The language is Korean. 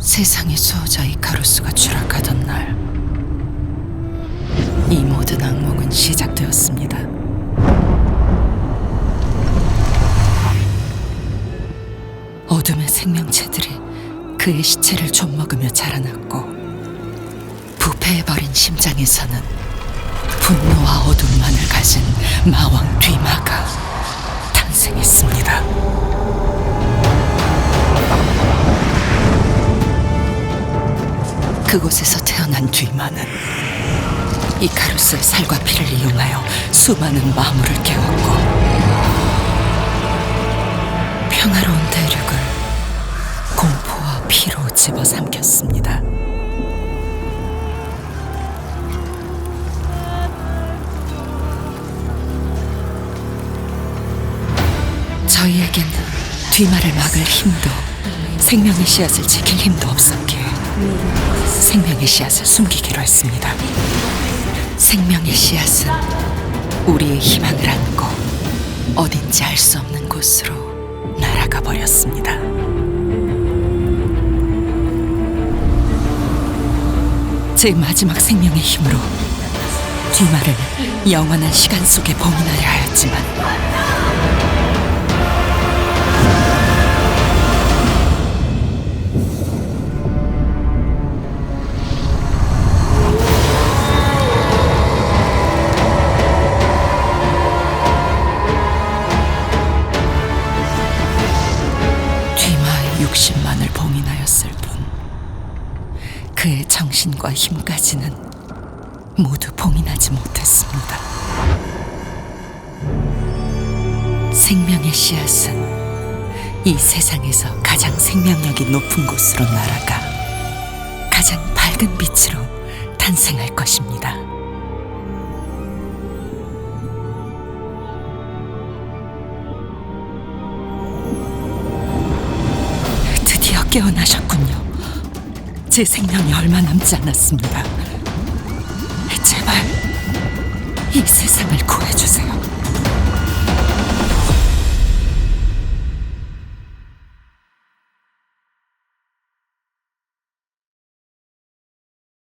세상의 수호자 이카루스가 추락하던 날, 이 모든 악몽은 시작되었습니다. 어둠의 생명체들이 그의 시체를 좀먹으며 자라났고 부패해버린 심장에서는 분노와 어둠만을 가진 마왕 그곳에서 태어난 뒤마는 이카루스의 살과 피를 이용하여 수많은 마물을 깨웠고 평화로운 대륙을 공포와 피로 집어삼켰습니다. 저희에겐 뒤말을 막을 힘도 생명의 씨앗을 지킬 힘도 없었기에 생명의 씨앗을 숨기기로 했습니다. 생명의 씨앗은 우리의 희망을 안고 어딘지 알 수 없는 곳으로 날아가 버렸습니다. 제 마지막 생명의 힘으로 뒤말을 영원한 시간 속에 봉인하려 하였지만 뒤마의 육신만을 봉인하였을 뿐 그의 정신과 힘까지는 모두 봉인하지 못했습니다. 생명의 씨앗은 이 세상에서 가장 생명력이 높은 곳으로 날아가 가장 밝은 빛으로 탄생할 것입니다. 깨어나셨군요. 제 생명이 얼마 남지 않았습니다. 제발 이 세상을 구해주세요.